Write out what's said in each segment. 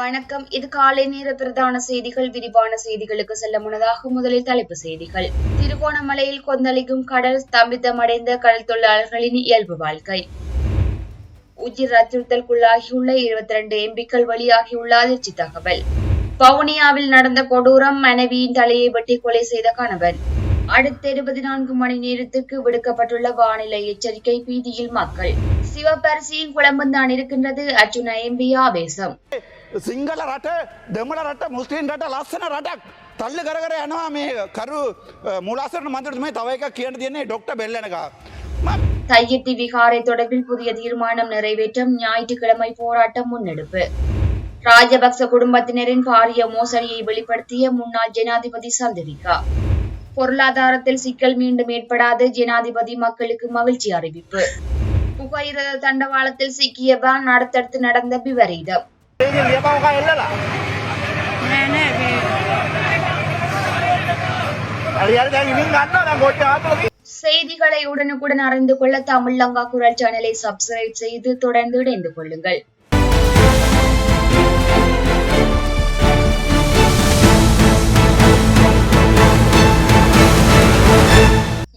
வணக்கம். இது காலை நேர பிரதான செய்திகள். விரிவான செய்திகளுக்கு செல்ல முன்னதாக முதலில் தலைப்பு செய்திகள். திருகோணமலையில் கொந்தளிக்கும் கடல் ஸ்தம்பிதமடைந்த கடல் தொழிலாளர்களின் இயல்பு வாழ்க்கை. உயிர் அச்சுறுத்தலுக்குள்ளாகியுள்ள இருபத்தி ரெண்டு எம்பிக்கள் வெளியாகியுள்ள அதிர்ச்சி தகவல். வவுனியாவில் நடந்த கொடூரம் மனைவியின் தலையை வெட்டி கொலை செய்த கணவன். அடுத்த இருபத்தி நான்கு மணி நேரத்துக்கு விடுக்கப்பட்டுள்ள வானிலை எச்சரிக்கை பீதியில் மக்கள். சிவபரிசியின் குழம்புதான் இருக்கின்றது. அர்ஜுன எம்பி ஆவேசம். සිංහල රට දෙමළ රට මුස්ලිම් රට ලස්සන රටක් තල්ල කර කර යනවා මේ කරු මුලාසරන මන්ත්‍රතුමේ තව එක කියන තියන්නේ ඩොක්ට බෙල්ලනක தையிட்டி விகாரை தொடர்பில் புதிய தீர்மானம் நிறைவேற்றம் ஞாயிற்றுக்கிழமை போராட்டம் முன்னெடுப்பு ராஜபக்ச குடும்பத்தினரின் பாரிய மோசடியை வெளிப்படுத்திய முன்னாள் ஜனாதிபதி சந்திரிகா பொருளாதாரத்தில் சிக்கல் மீண்டும் ஏற்படாது ஜனாதிபதி மக்களுக்கு மகிழ்ச்சி அறிவிப்பு புகையிரத தண்டவாளத்தில் சிக்கிய வேன் அடுத்தடுத்து நடந்த விபரீதம் இதில் ஏமாவுக்கா இல்லல செய்திகளை உடனுக்குடன் அறிந்து கொள்ள தமிழ் லங்கா குரல் சேனலை சப்ஸ்கிரைப் செய்து தொடர்ந்து இணைந்து கொள்ளுங்கள்.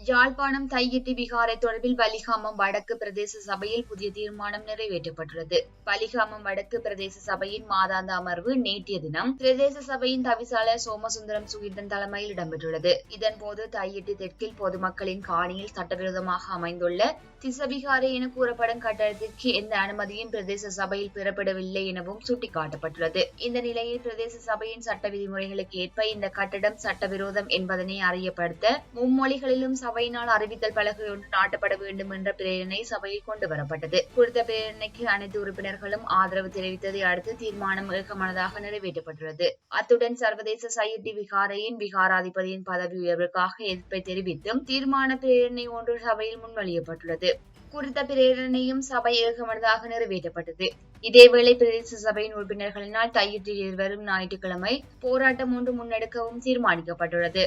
யாழ்ப்பாணம் தையிட்டி விகாரை தொடர்பில் பலிகாமம் வடக்கு பிரதேச சபையில் புதிய தீர்மானம் நிறைவேற்றப்பட்டுள்ளது. பலிகாமம் வடக்கு பிரதேச சபையின் மாதாந்த அமர்வு நேற்றைய தினம் பிரதேச சபையின் தவிசாளர் சோமசுந்தரம் சுகீர்தன் தலைமையில் இடம்பெற்றுள்ளது. இதன்போது தையிட்டி தெற்கில் பொதுமக்களின் காணியில் சட்டவிரோதமாக அமைந்துள்ள திசவிகாரை என கூறப்படும் கட்டடத்திற்கு எந்த அனுமதியும் பிரதேச சபையில் பெறப்படவில்லை எனவும் சுட்டிக்காட்டப்பட்டுள்ளது. இந்த நிலையில் பிரதேச சபையின் சட்ட விதிமுறைகளுக்கு ஏற்ப இந்த கட்டடம் சட்டவிரோதம் என்பதனை அறியப்படுத்த மும்மொழிகளிலும் சபையினால் அறிவித்தல் பலகை ஒன்று நாட்டப்பட வேண்டும் என்ற பிரேரணை சபையில் கொண்டு வரப்பட்டது. குறித்த பிரேரணைக்கு அனைத்து உறுப்பினர்களும் ஆதரவு தெரிவித்ததை அடுத்து தீர்மானம் ஏகமனதாக நிறைவேற்றப்பட்டுள்ளது. அத்துடன் சர்வதேச சையட்டி விகாரையின் விகாராதிபதியின் பதவி உயர்வுக்காக எதிர்ப்பை தெரிவித்தும் தீர்மான பிரேரணை ஒன்று சபையில் முன்மொழியப்பட்டுள்ளது. குறித்த பிரேரணையும் சபை ஏகமனதாக நிறைவேற்றப்பட்டது. இதேவேளை பிரதேச சபையின் உறுப்பினர்களினால் தையிட்டு வரும் ஞாயிற்றுக்கிழமை போராட்டம் ஒன்று முன்னெடுக்கவும் தீர்மானிக்கப்பட்டுள்ளது.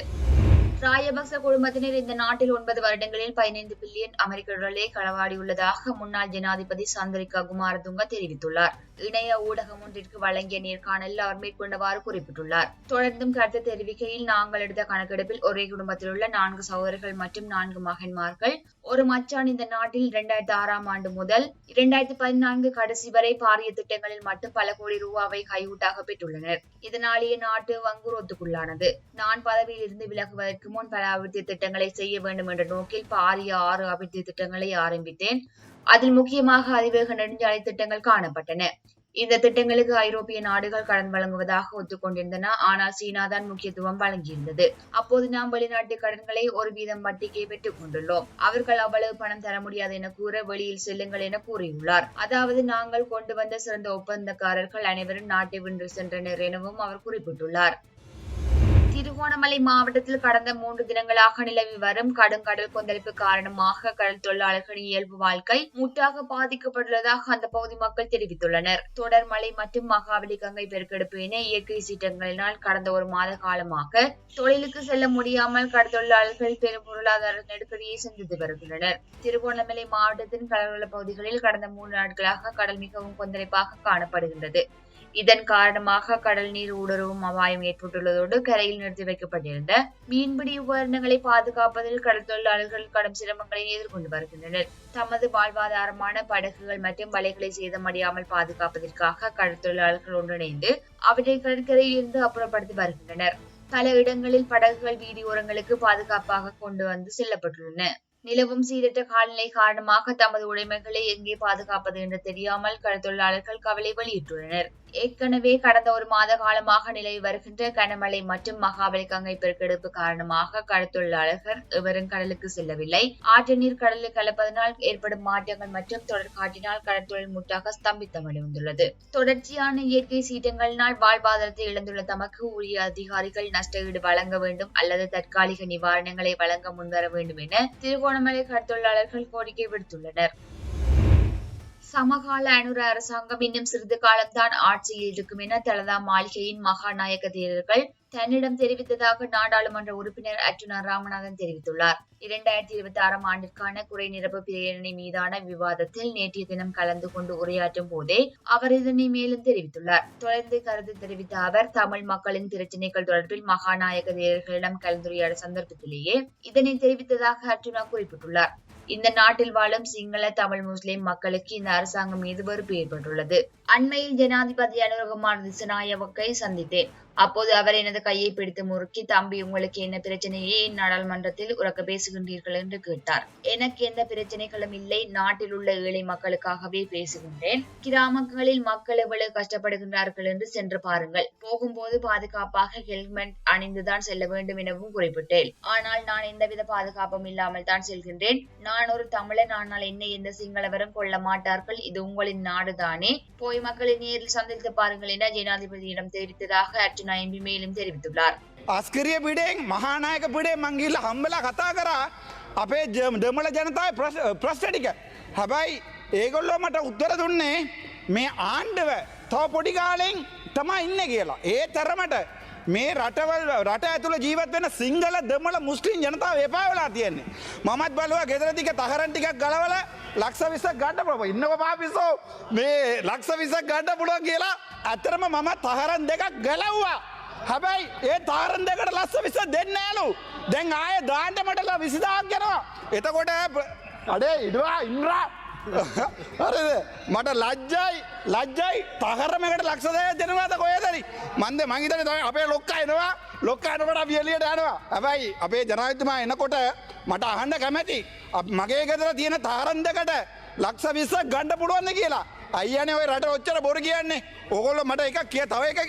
ராயபக்ச குடும்பத்தினர் இந்த நாட்டில் ஒன்பது வருடங்களில் பதினைந்து பில்லியன் அமெரிக்க டாலரை களவாடியுள்ளதாக முன்னாள் ஜனாதிபதி சந்திரிகா குமாரதுங்க தெரிவித்துள்ளார். இணைய ஊடகம் ஒன்றிற்கு வழங்கிய நேர்காணலில் அவர் மேற்கொண்டவாறு குறிப்பிட்டுள்ளார். தொடர்ந்தும் கருத்து தெரிவிக்கையில் நாங்கள் எடுத்த கணக்கெடுப்பில் ஒரே குடும்பத்தில் உள்ள நான்கு சகோதரர்கள் மற்றும் நான்கு மகன்மார்கள். ஒரு மச்சான் இந்த நாட்டில் இரண்டாயிரத்தி ஆறாம் ஆண்டு முதல் இரண்டாயிரத்தி பதினான்கு கடைசி வரை பாரிய திட்டங்களில் மட்டும் பல கோடி ரூபாவை கையூட்டாக பெற்றுள்ளனர். இதனாலேயே நாட்டு வங்குரோத்துக்குள்ளானது. நான் பதவியில் இருந்து விலகுவதற்கு முன் பல அபிவிருத்தி திட்டங்களை செய்ய வேண்டும் என்ற நோக்கில் பாரிய ஆறு அபிவிருத்தி திட்டங்களை ஆரம்பித்தேன். அதில் முக்கியமாக அதிவேக நெடுஞ்சாலை திட்டங்கள் காணப்பட்டன. இந்த திட்டங்களுக்கு ஐரோப்பிய நாடுகள் கடன் வழங்குவதாக ஒத்துக்கொண்டிருந்தன. ஆனால் சீனா தான் முக்கியத்துவம் வழங்கியிருந்தது. அப்போது நாம் வெளிநாட்டு கடன்களை ஒரு வீதம் வட்டிக்கே பெற்றுக் கொண்டுள்ளோம். அவர்கள் அவ்வளவு பணம் தர முடியாது என கூற வெளியில் செல்லுங்கள் என கூறியுள்ளார். அதாவது நாங்கள் கொண்டு வந்த சிறந்த ஒப்பந்தக்காரர்கள் அனைவரும் நாட்டை வென்று சென்றனர் எனவும் அவர் குறிப்பிட்டுள்ளார். திருகோணமலை மாவட்டத்தில் கடந்த மூன்று தினங்களாக நிலவி வரும் கடும் கடல் கொந்தளிப்பு காரணமாக கடல் தொழிலாளர்களின் இயல்பு வாழ்க்கை முற்றாக பாதிக்கப்பட்டுள்ளதாக அந்த பகுதி மக்கள் தெரிவித்துள்ளனர். தொடர் மழை மற்றும் மகாவலி கங்கை பெருக்கெடுப்பு என இயற்கை சீற்றங்களினால் கடந்த ஒரு மாத காலமாக தொழிலுக்கு செல்ல முடியாமல் கடல் தொழிலாளர்கள் பெரும் பொருளாதார நெருக்கடியை சந்தித்து வருகின்றனர். திருகோணமலை மாவட்டத்தின் கடலோர பகுதிகளில் கடந்த மூன்று நாட்களாக கடல் மிகவும் கொந்தளிப்பாக காணப்படுகின்றது. இதன் காரணமாக கடல் நீர் ஊடுருவும் அபாயம் ஏற்பட்டுள்ளதோடு கரையில் நிறுத்தி வைக்கப்பட்டிருந்த மீன்பிடி உபகரணங்களை பாதுகாப்பதில் கடல் தொழிலாளர்கள் கடும் சிரமங்களை எதிர்கொண்டு வருகின்றனர். தமது வாழ்வாதாரமான படகுகள் மற்றும் வலைகளை சேதமடையாமல் பாதுகாப்பதற்காக கடல் தொழிலாளர்கள் ஒன்றிணைந்து அவற்றை கடற்கரையில் இருந்து அப்புறப்படுத்தி வருகின்றனர். பல இடங்களில் படகுகள் வீதியோரங்களுக்கு பாதுகாப்பாக கொண்டு வந்து செல்லப்பட்டுள்ளன. நிலவும் சீரற்ற காலநிலை காரணமாக தமது உடைமைகளை எங்கே பாதுகாப்பது என்று தெரியாமல் கடற்தொழிலாளர்கள் கவலை வெளியிட்டுள்ளனர். ஏற்கனவே கடந்த ஒரு மாத காலமாக நிலவி வருகின்ற கனமழை மற்றும் மகாபலி கங்கை பெருக்கெடுப்பு காரணமாக கடற்தொழிலாளர்கள் எவரும் கடலுக்கு செல்லவில்லை. ஆற்று நீர் கடலில் கலப்பதனால் ஏற்படும் மாற்றங்கள் மற்றும் தொடர் காட்டினால் கடற்தொழில் முற்றாக ஸ்தம்பித்தமடைந்துள்ளது தொடர்ச்சியான இயற்கை சீற்றங்களினால் வாழ்வாதாரத்தை இழந்துள்ள தமக்கு உரிய அதிகாரிகள் நஷ்டஈடு வழங்க வேண்டும் அல்லது தற்காலிக நிவாரணங்களை வழங்க முன்வர வேண்டும் என திருகோணமலை கடற்தொழிலாளர்கள் கோரிக்கை விடுத்துள்ளனர். சமகால அனுர அரசாங்கம் இன்னும் சிறிது காலம்தான் ஆட்சியில் இருக்கும் என தலதா மாளிகையின் மகாநாயக தேரர்கள் தன்னிடம் தெரிவித்ததாக நாடாளுமன்ற உறுப்பினர் அர்ஜுனா ராமநாதன் தெரிவித்துள்ளார். இரண்டாயிரத்தி இருபத்தி ஆறாம் ஆண்டிற்கான குறை நிரப்பு பிரேரணை மீதான விவாதத்தில் நேற்றைய தினம் கலந்து கொண்டு உரையாற்றும் போதே அவர் இதனை மேலும் தெரிவித்துள்ளார். தொடர்ந்து கருத்து தெரிவித்த அவர் தமிழ் மக்களின் பிரச்சினைகள் தொடர்பில் மகாநாயக தேரர்களிடம் கலந்துரையாட சந்தர்ப்பத்திலேயே இதனை தெரிவித்ததாக அர்ஜுனா குறிப்பிட்டுள்ளார். இந்த நாட்டில் வாழும் சிங்கள தமிழ் முஸ்லிம் மக்களுக்கு இந்த அரசாங்கம் மீது வெறுப்பு ஏற்பட்டுள்ளது. அண்மையில் ஜனாதிபதி அனுரகுமார் திசநாயகவை சந்தித்தேன். அப்போது அவர் எனது கையை பிடித்து முறுக்கி தம்பி உங்களுக்கு என்ன பிரச்சனையே? என் நாடாளுமன்றத்தில் உறக்க பேசுகின்றீர்கள் என்று கேட்டார். எனக்கு எந்த பிரச்சனைகளும் இல்லை. நாட்டில் உள்ள ஏழை மக்களுக்காகவே பேசுகின்றேன். கிராமங்களில் மக்கள் எவ்வளவு கஷ்டப்படுகின்றார்கள் என்று சென்று பாருங்கள். போகும்போது பாதுகாப்பாக ஹெல்மெட் அணிந்துதான் செல்ல வேண்டும் எனவும் குறிப்பிட்டேன். ஆனால் நான் எந்தவித பாதுகாப்பும் இல்லாமல் தான் செல்கின்றேன். நான் ஒரு தமிழன். ஆனால் என்னை எந்த சிங்களவரும் கொள்ள மாட்டார்கள். இது உங்களின் நாடுதானே? போய் மக்களை நேரில் சந்தித்து பாருங்கள் என ஜனாதிபதியிடம் தெரிவித்ததாக அர்ஜுன் எம்பி மேலும் தெரிவித்துள்ளார் අස්කරිය පිඩෙන් මහානායක පිඩේ මංගිල්ල හම්බලා කතා කරා අපේ ජ- දෙමළ ජනතාව ප්‍රශ්ටටික හැබැයි ඒගොල්ලෝ මට උත්තර දුන්නේ මේ ආණ්ඩව තව පොඩිකාලෙන් තමා ඉන්න කියලා. ඒ තරමට මේ රටවල් රට ඇතුළ ජීවත් වෙන සිංහල දෙමළ මුස්ලිම් ජනතාව එපාවෙලා තියෙන්නේ. මමත් බලවා ගෙදරදික තහරන්ටිකක් ගලවල ලක්ෂ විසක් ගඩ ප්‍රප ඉන්නව පාපිසෝ. මේ ලක්ෂ විසක් ගඩ පුළුවන් කියලා ඇතරම මම තහරන් දෙකක් ගලව්වා. හැබැයි ඒ තාරන් දෙකට ලස්ස විස දෙන්නෑලු දැන් ආය දාන්ට මටලා විසිදාක් ගෙනවා එතකොට ප්‍ර- අඩේ ඉඩවා ඉන්රා හරිද මට ලජ්ජයි ලජ්ජයි. තහරමකට ලක්ෂදය දෙනවාද කොයදරි මන්ද මංහිතන තම අපේ ලොක්ක එනවා. ලොක්කානකට වියලියට යනවා. ඇබයි අපේ ජනයතුමා එනකොට මට අහන්ඩ කැමැති. අප- මගේ ගෙදර තියෙන තාරන් දෙකට ලක්ෂ විස්ස ගණ්ඩ පුළුවන්න කියලා. අයියන ඔය රට ඔච්චර බොරු කියන්නේ. ඔගොල්ල මට එක කිය තව එක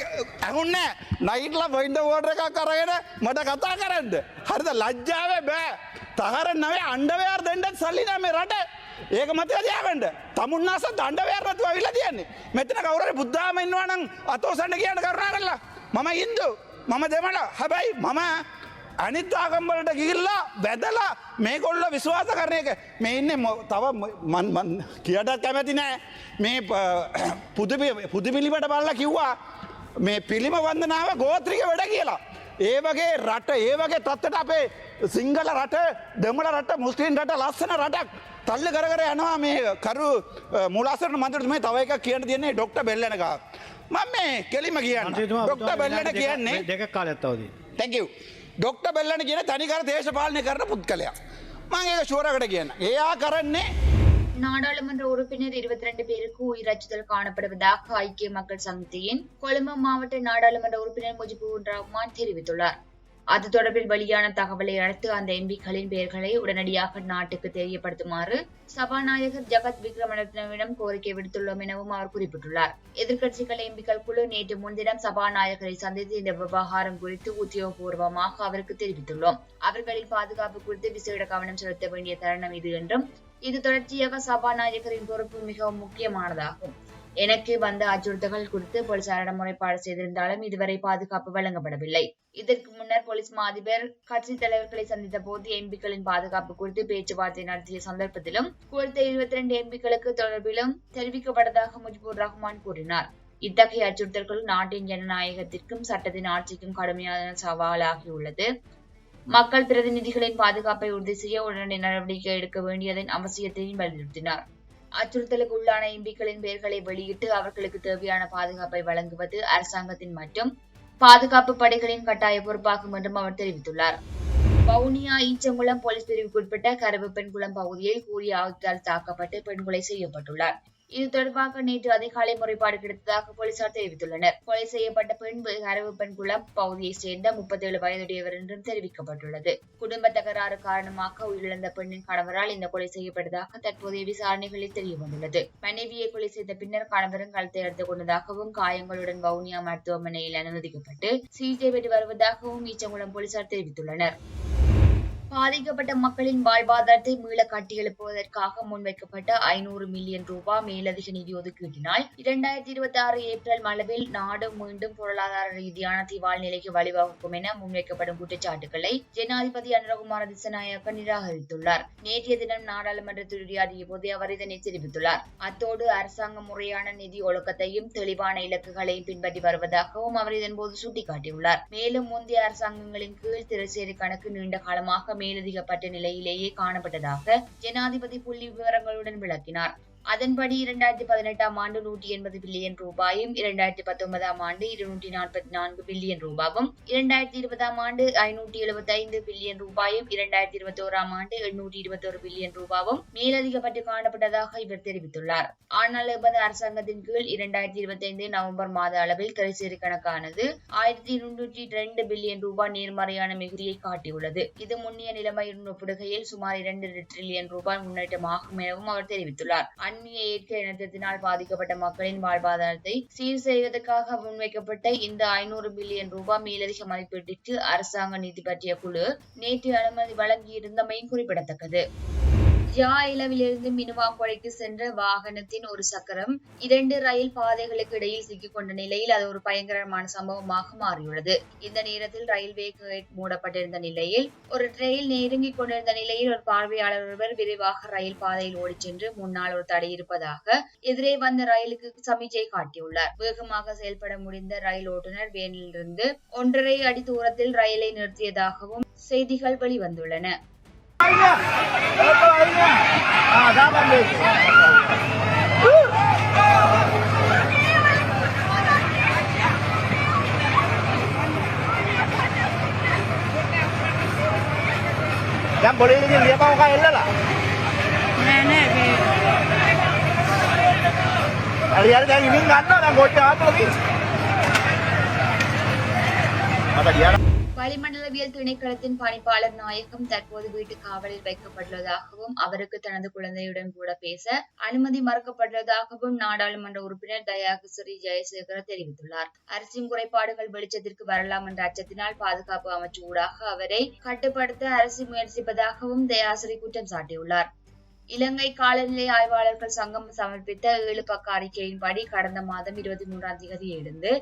ඇහුන්න නයිටල වයින්ඩ වෝඩ එකක් කරගෙන මට කතා කරන්න. හරිද? ලජ්ජාව බෑ. තහර නවේ අන්ඩවයාර් දෙන්නත් සල්ලින මේ රට. ඒක මත දයාගට තමුන්නාස දණ්ඩවයාරනතු විලා තියන්නේ. මෙතන කවුර බුද්ධාම ඉන්නවනං අතෝසන්න කියන්න කරුණා කරලා මම ඉන්දු මම දෙමට හැබැයි මම අනිත් ආගම්වලට ගිහිල්ලා වැදලා මේකොල්ල විශ්වාස කරන එක. මේ ඉන්න මො- තව මන්- මන් කියටත් කැමැති නෑ. මේ පුදුපිලිපට බල්ල කිව්වා මේ පිළිම වන්දනාව ගෝත්‍රික වැඩ කියලා. ඒ වගේ රට ඒ වගේ තත්වට අපේ සිංහල රට දෙමල රට මුස්ලිම් රට ලස්සන රටක්. තල්ල කරකර යනවා මේ කරු මුලාසරන මන්තරට මේ තව එක කියන්න තියන්නේ ඩොක්ට බෙල්ලනක. මම මේ කෙලිම කියන්න ඩොක්ට බෙල්ලන කියන්නේ දෙක කාලත්තවදී. තැකව්. ඩොක්ට බෙල්ලන කියන තනිකර දේශපාලනය කරන පුද්ගලයා. මං ඒක ශෝරකට කියන්න. එයා කරන්නේ நாடாளுமன்ற உறுப்பினர் இருபத்தி ரெண்டு பேருக்கு உயிர் அச்சுறுத்தல் காணப்படுவதாக ஐக்கிய மக்கள் சமிதியின் கொழும்பு மாவட்ட நாடாளுமன்ற உறுப்பினர் முஜிபுர் ரஹ்மான் தெரிவித்துள்ளார் அது தொடர்பில் வெளியான தகவலை அடுத்து அந்த எம்பிக்களின் பெயர்களை உடனடியாக நாட்டுக்கு தெரியப்படுத்துமாறு சபாநாயகர் ஜகத் விக்ரமரத்னவிடம் கோரிக்கை விடுத்துள்ளோம் எனவும் அவர் குறிப்பிட்டுள்ளார். எதிர்க்கட்சிகள் எம்பிக்கள் குழு நேற்று முன்தினம் சபாநாயகரை சந்தித்து இந்த விவகாரம் குறித்து உத்தியோகபூர்வமாக அவருக்கு தெரிவித்துள்ளோம். அவர்களின் பாதுகாப்பு குறித்து விசேட கவனம் செலுத்த வேண்டிய தருணம் இது என்றும் இது தொடர்ச்சியாக சபாநாயகரின் பொறுப்பு மிகவும் முக்கியமானதாகும். எனக்கு வந்த அச்சுறுத்தல்கள் குறித்து போலீசாரிடம் முறைப்பாடு செய்திருந்தாலும் இதுவரை பாதுகாப்பு வழங்கப்படவில்லை. இதற்கு முன்னர் போலீஸ் மா அதிபர் கட்சி தலைவர்களை சந்தித்த போது எம்பிக்களின் பாதுகாப்பு குறித்து பேச்சுவார்த்தை நடத்திய சந்தர்ப்பத்திலும் குறித்த இருபத்தி ரெண்டு எம்பிக்களுக்கு தொடர்பிலும் தெரிவிக்கப்பட்டதாக முஜிபுர் ரஹ்மான் கூறினார். இத்தகைய அச்சுறுத்தல்கள் நாட்டின் ஜனநாயகத்திற்கும் சட்டத்தின் ஆட்சிக்கும் கடுமையான சவாலாகியுள்ளது. மக்கள் பிரதிநிதிகளின் பாதுகாப்பை உறுதி செய்ய உடனடி நடவடிக்கை எடுக்க வேண்டியதன் அவசியத்தையும் வலியுறுத்தினார். அச்சுறுத்தலுக்கு உள்ளான எம்பிக்களின் பெயர்களை வெளியிட்டு அவர்களுக்கு தேவையான பாதுகாப்பை வழங்குவது அரசாங்கத்தின் மற்றும் பாதுகாப்பு படைகளின் கட்டாய பொறுப்பாகும் என்றும் அவர் தெரிவித்துள்ளார். வவுனியா ஈச்சங்குளம் போலீஸ் பிரிவுக்குட்பட்ட கருவுப்பெண்குளம் பகுதியில் கூறிய ஆயுதத்தால் தாக்கப்பட்டு பெண்கொலை செய்யப்பட்டுள்ளார். இது தொடர்பாக நேற்று அதிகாலை முறைப்பாடு கிடைத்ததாக போலீசார் தெரிவித்துள்ளனர். கொலை செய்யப்பட்ட பெண் கருவுப்பெண்குளம் பகுதியைச் சேர்ந்த முப்பத்தேழு வயதுடையவர் என்றும் தெரிவிக்கப்பட்டுள்ளது. குடும்ப தகராறு காரணமாக உயிரிழந்த பெண்ணின் கணவரால் இந்த கொலை செய்யப்பட்டதாக தற்போதைய விசாரணைகளில் தெரியவந்துள்ளது. மனைவியை கொலை செய்த பின்னர் கணவரும் களத்தை எடுத்துக் கொண்டதாகவும் காயங்களுடன் வவுனியா மருத்துவமனையில் அனுமதிக்கப்பட்டு சிகிச்சை பெற்று வருவதாகவும் ஈச்சங்குளம் போலீசார் தெரிவித்துள்ளனர். பாதிக்கப்பட்ட மக்களின் வாழ்வாதாரத்தை மீள கட்டியெழுப்புவதற்காக முன்வைக்கப்பட்ட ஐநூறு மில்லியன் ரூபாய் மேலதிக நிதி ஒதுக்கீட்டினால் இரண்டாயிரத்தி இருபத்தி ஆறு ஏப்ரல் அளவில் நாடு மீண்டும் பொருளாதார ரீதியான திவால் நிலைக்கு வழிவகுக்கும் என முன்வைக்கப்படும் குற்றச்சாட்டுகளை ஜனாதிபதி அனுரகுமார திசநாயக்க நிராகரித்துள்ளார். நேற்றைய தினம் நாடாளுமன்றத்தில் உரையாடிய போது அவர் இதனை தெரிவித்துள்ளார். அத்தோடு அரசாங்கம் முறையான நிதி ஒழுக்கத்தையும் தெளிவான இலக்குகளையும் பின்பற்றி வருவதாகவும் அவர் இதன்போது சுட்டிக்காட்டியுள்ளார். மேலும் முந்தைய அரசாங்கங்களின் கீழ் திரைச்சேரி கணக்கு நீண்ட காலமாக மேலதிகப்பட்ட நிலையிலேயே காணப்பட்டதாக ஜனாதிபதி புள்ளி விவரங்களுடன் விளக்கினார். அதன்படி இரண்டாயிரத்தி பதினெட்டாம் ஆண்டு நூற்றி எண்பது பில்லியன் ரூபாயும் இரண்டாயிரத்தி பத்தொன்பதாம் ஆண்டு இருநூற்றி நாற்பத்தி நான்கு பில்லியன் ரூபாவும் இரண்டாயிரத்தி இருபதாம் ஆண்டு ஐநூற்றி எழுபத்தி ஐந்து பில்லியன் ரூபாயும் இரண்டாயிரத்தி இருபத்தி ஓராம் ஆண்டு எண்ணூற்றி இருபத்தோரு பில்லியன் ரூபாவும் மேலதிகப்பட்டு காணப்பட்டதாக இவர் தெரிவித்துள்ளார். ஆனால் எமது அரசாங்கத்தின் கீழ் இரண்டாயிரத்தி இருபத்தி ஐந்து நவம்பர் மாத அளவில் கரைசேரி கணக்கானது ஆயிரத்தி இருநூற்றி இரண்டு பில்லியன் ரூபாய் நேர்மறையான மிகுதியை காட்டியுள்ளது. இது முன்னிய நிலைமையுடன் ஒப்பிடுகையில் சுமார் இரண்டு ட்ரில்லியன் ரூபாய் முன்னேற்றமாகும் எனவும் அவர் தெரிவித்துள்ளார். அந்நிய ஏற்க இனத்தினால் பாதிக்கப்பட்ட மக்களின் வாழ்வாதாரத்தை சீர் செய்வதற்காக முன்வைக்கப்பட்ட இந்த ஐநூறு மில்லியன் ரூபாய் மேலதிக மதிப்பீட்டிற்கு அரசாங்க நிதி பற்றிய குழு நேற்று அனுமதி வழங்கியிருந்தமையும் குறிப்பிடத்தக்கது. ஜா இலவிலிருந்து மினுவாங்குடைக்கு சென்ற வாகனத்தின் ஒரு சக்கரம் இரண்டு ரயில் பாதைகளுக்கு இடையில் சிக்கிக் கொண்ட நிலையில் அது ஒரு பயங்கரமான சம்பவமாக மாறியுள்ளது. இந்த நேரத்தில் ரயில்வே கேட் மூடப்பட்டிருந்த நிலையில் ஒரு ரயில் நெருங்கிக் கொண்டிருந்த நிலையில் ஒரு பார்வையாளர் ஒருவர் விரைவாக ரயில் பாதையில் ஓடிச் சென்று முன்னால் ஒரு தடை இருப்பதாக எதிரே வந்த ரயிலுக்கு சமிச்சை காட்டியுள்ளார். வேகமாக செயல்பட முடிந்த ரயில் ஓட்டுநர் வேனிலிருந்து ஒன்றரை அடி தூரத்தில் ரயிலை நிறுத்தியதாகவும் செய்திகள் வெளிவந்துள்ளன. Boleh ini dia mau kain lah. Nenek. Kalian yang ini nggak tahu yang bocah. Apa dia? வளிமண்டலவியல் திணைக்களத்தின் பணிப்பாளர் நாயகம் தற்போது வீட்டு காவலில் வைக்கப்பட்டுள்ளதாகவும் அவருக்கு தனது குழந்தையுடன் கூட பேச அனுமதி மறுக்கப்பட்டுள்ளதாகவும் நாடாளுமன்ற உறுப்பினர் தயாகஸ்ரீ ஜெயசேகர தெரிவித்துள்ளார். அரசின் குறைபாடுகள் வெளிச்சத்திற்கு வரலாம் என்ற அச்சத்தினால் பாதுகாப்பு அமைச்சு ஊடாக அவரை கட்டுப்படுத்த அரசு முயற்சிப்பதாகவும் தயாசிரி குற்றம் சாட்டியுள்ளார். இலங்கை காலநிலை ஆய்வாளர்கள் சங்கம் சமர்ப்பித்த ஏழு பக்க அறிக்கையின்படி கடந்த மாதம் இருபத்தி மூன்றாம் தேதியிலிருந்து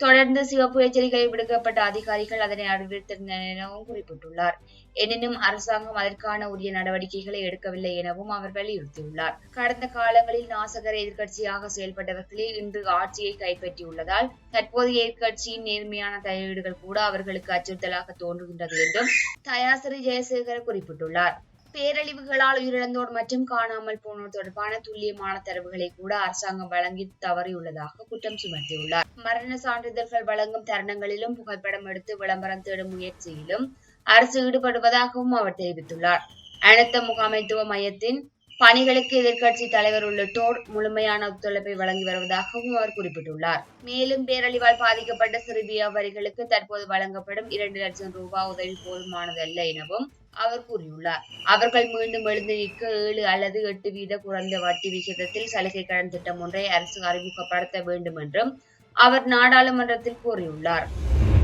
தொடர்ந்து சிவப்பு எச்சரிக்கை விடுக்கப்பட்ட அதிகாரிகள் அதனை அறிவித்திருந்தனர் எனவும் குறிப்பிட்டுள்ளார். எனினும் அரசாங்கம் அதற்கான உரிய நடவடிக்கைகளை எடுக்கவில்லை எனவும் அவர் வலியுறுத்தியுள்ளார். கடந்த காலங்களில் நாசகர எதிர்க்கட்சியாக செயல்பட்டவர்களே இன்று ஆட்சியை கைப்பற்றியுள்ளதால் தற்போதைய எதிர்க்கட்சியின் நேர்மையான தலையீடுகள் கூட அவர்களுக்கு அச்சுறுத்தலாக தோன்றுகின்றது என்றும் தயாசிரி ஜெயசேகர குறிப்பிட்டுள்ளார். பேரழிவுகளால் உயிரிழந்தோர் மற்றும் காணாமல் போனோர் தொடர்பான துல்லியமான தரவுகளை கூட அரசாங்கம் வழங்கி தவறியுள்ளதாக குற்றம் சுமத்தியுள்ளார். மரண சான்றிதழ்கள் வழங்கும் தருணங்களிலும் புகைப்படம் எடுத்து விளம்பரம் தேடும் முயற்சியிலும் அரசு ஈடுபடுவதாகவும் அவர் தெரிவித்துள்ளார். அனைத்த முகாமைத்துவ மையத்தின் பணிகளுக்கு எதிர்க்கட்சி தலைவர் உள்ளிட்டோர் முழுமையான ஒத்துழைப்பை வழங்கி வருவதாகவும் அவர் குறிப்பிட்டுள்ளார். மேலும் பேரழிவால் பாதிக்கப்பட்ட சிறு வியாபாரிகளுக்கு தற்போது வழங்கப்படும் இரண்டு லட்சம் ரூபாய் உதவி போதுமானதல்ல எனவும் அவர் கூறியுள்ளார். அவர்கள் மீண்டும் எழுந்து நிற்க ஏழு அல்லது எட்டு வீத குறைந்த வட்டி விகிதத்தில் சலுகை கடன் திட்டம் ஒன்றை அரசு அறிமுகப்படுத்த வேண்டும் என்றும் அவர் நாடாளுமன்றத்தில் கூறியுள்ளார்.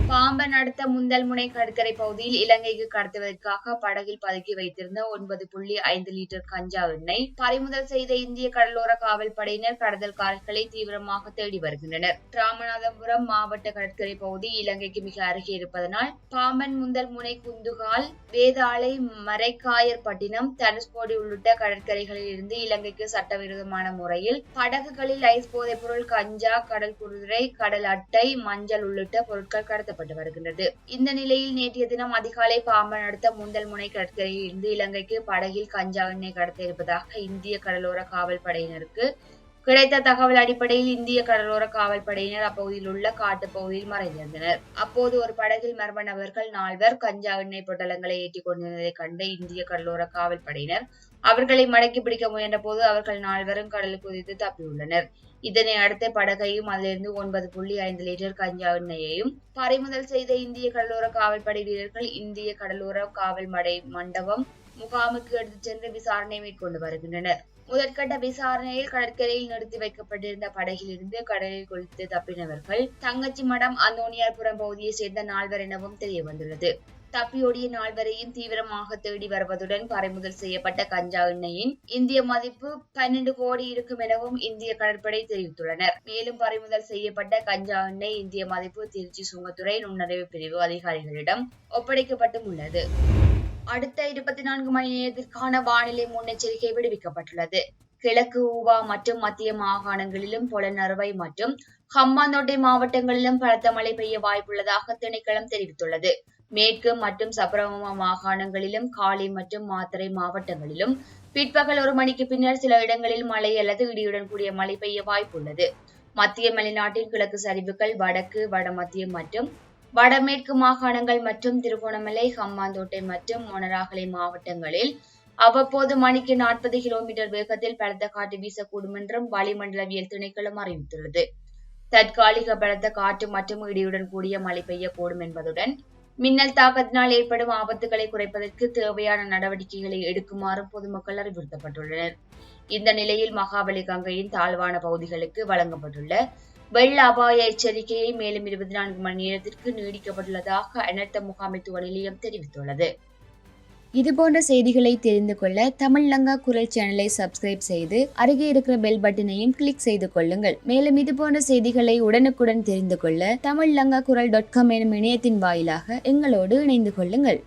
பாம்பன் அடுத்த முந்தல் முனை கடற்கரை பகுதியில் இலங்கைக்கு கடத்துவதற்காக படகில் பதுக்கி வைத்திருந்த ஒன்பது புள்ளி ஐந்து லிட்டர் கஞ்சா எண்ணெய் பறிமுதல் செய்த இந்திய கடலோர காவல் படையினர் கடத்தல்காரர்களை தீவிரமாக தேடி வருகின்றனர். ராமநாதபுரம் மாவட்ட கடற்கரை பகுதி இலங்கைக்கு மிக அருகே இருப்பதனால் பாம்பன் முந்தல் முனை குந்துகால் வேதாளை மரைக்காயர்பட்டினம் தனுஷ்கோடி உள்ளிட்ட கடற்கரைகளில் இருந்து இலங்கைக்கு சட்டவிரோதமான முறையில் படகுகளில் ஐஸ் போதைப் பொருள் கஞ்சா கடல் குதிரை கடல் அட்டை மஞ்சள் உள்ளிட்ட பொருட்கள் கடத்த நடத்தப்பட்டு வருகின்றது. இந்த நிலையில் நேற்றைய தினம் அதிகாலை பாம்பன் அடுத்த முந்தல் முனை கடற்கரையில் இருந்து இலங்கைக்கு படகில் கஞ்சா எண்ணெய் கடத்த இருப்பதாக இந்திய கடலோர காவல் படையினருக்கு கிடைத்த தகவல் அடிப்படையில் இந்திய கடலோர காவல் படையினர் அப்பகுதியில் உள்ள காட்டு பகுதியில் மறைந்திருந்தனர் அப்போது ஒரு படகில் மர்ம நபர்கள் நால்வர் கஞ்சா எண்ணெய் பொட்டலங்களை ஏற்றிக் கொண்டிருந்ததை கண்ட இந்திய கடலோர காவல் படையினர் அவர்களை மடக்கி பிடிக்க முயன்ற போது அவர்கள் நால்வரும் கடலில் குதித்து தப்பியுள்ளனர். இதனை அடுத்து படகையும் அதிலிருந்து ஒன்பது புள்ளி ஐந்து லிட்டர் கஞ்சா எண்ணெயையும் பறிமுதல் செய்த இந்திய கடலோர காவல்படை வீரர்கள் இந்திய கடலோர காவல் மடை மண்டபம் முகாமுக்கு எடுத்துச் சென்று விசாரணை மேற்கொண்டு வருகின்றனர். முதற்கட்ட விசாரணையில் கடற்கரையில் நிறுத்தி வைக்கப்பட்டிருந்த படகில் இருந்து கடலில் குளித்து தப்பினவர்கள் தங்கச்சி மடம் அந்தோனியார்புரம் பகுதியைச் சேர்ந்த நால்வர் எனவும் தெரிய வந்துள்ளது தப்பியோடிய நால்வரையும் தீவிரமாக தேடி வருவதுடன் பறிமுதல் செய்யப்பட்ட கஞ்சா எண்ணெயின் இந்திய மதிப்பு பன்னெண்டு கோடி இருக்கும் எனவும் இந்திய கடற்படை தெரிவித்துள்ளனர். மேலும் பறிமுதல் செய்யப்பட்ட கஞ்சா எண்ணெய் இந்திய மதிப்பு திருச்சி சுங்கத்துறை நுண்ணறிவு பிரிவு அதிகாரிகளிடம் ஒப்படைக்கப்பட்டும் உள்ளது. அடுத்த இருபத்தி நான்கு மணி நேரத்திற்கான வானிலை முன்னெச்சரிக்கை விடுவிக்கப்பட்டுள்ளது. கிழக்கு ஊவா மற்றும் மத்திய மாகாணங்களிலும் புலனறுவை மற்றும் ஹம்மாந்தோட்டை மாவட்டங்களிலும் பலத்த மழை பெய்ய வாய்ப்புள்ளதாக திணைக்களம் தெரிவித்துள்ளது. மேற்கு மற்றும் சபரகம மாகாணங்களிலும் காலி மற்றும் மாத்தறை மாவட்டங்களிலும் பிற்பகல் ஒரு மணிக்கு பின்னர் சில இடங்களில் மழை அல்லது இடியுடன் கூடிய மழை பெய்ய வாய்ப்புள்ளது. மத்திய மலைநாட்டின் கிழக்கு சரிவுகள் வடக்கு வடமத்திய மற்றும் வடமேற்கு மாகாணங்கள் மற்றும் திருகோணமலை ஹம்மாந்தோட்டை மற்றும் மொனராகலை மாவட்டங்களில் அவ்வப்போது மணிக்கு நாற்பது கிலோமீட்டர் வேகத்தில் பலத்த காற்று வீசக்கூடும் என்றும் வளிமண்டலவியல் திணைக்களம் அறிவித்துள்ளது. தற்காலிக பலத்த காற்று மற்றும் இடியுடன் கூடிய மழை பெய்யக்கூடும் என்பதுடன் மின்னல் தாக்கத்தினால் ஏற்படும் ஆபத்துகளை குறைப்பதற்கு தேவையான நடவடிக்கைகளை எடுக்குமாறும் பொதுமக்கள் அறிவுறுத்தப்பட்டுள்ளனர். இந்த நிலையில் மகாபலி கங்கையின் தாழ்வான பகுதிகளுக்கு வழங்கப்பட்டுள்ள வெள்ள அபாய எச்சரிக்கையை மேலும் இருபத்தி நான்கு மணி நேரத்திற்கு நீடிக்கப்பட்டுள்ளதாக அனர்த்த முகாமைத்துவ நிலையம் தெரிவித்துள்ளது. இதுபோன்ற செய்திகளை தெரிந்து கொள்ள தமிழ் லங்கா குரல் சேனலை சப்ஸ்கிரைப் செய்து அருகே இருக்கிற பெல் பட்டனையும் கிளிக் செய்து கொள்ளுங்கள். மேலும் இதுபோன்ற செய்திகளை உடனுக்குடன் தெரிந்து கொள்ள தமிழ் லங்கா குரல் டாட் காம் எனும் இணையத்தின் வாயிலாக எங்களோடு இணைந்து கொள்ளுங்கள்.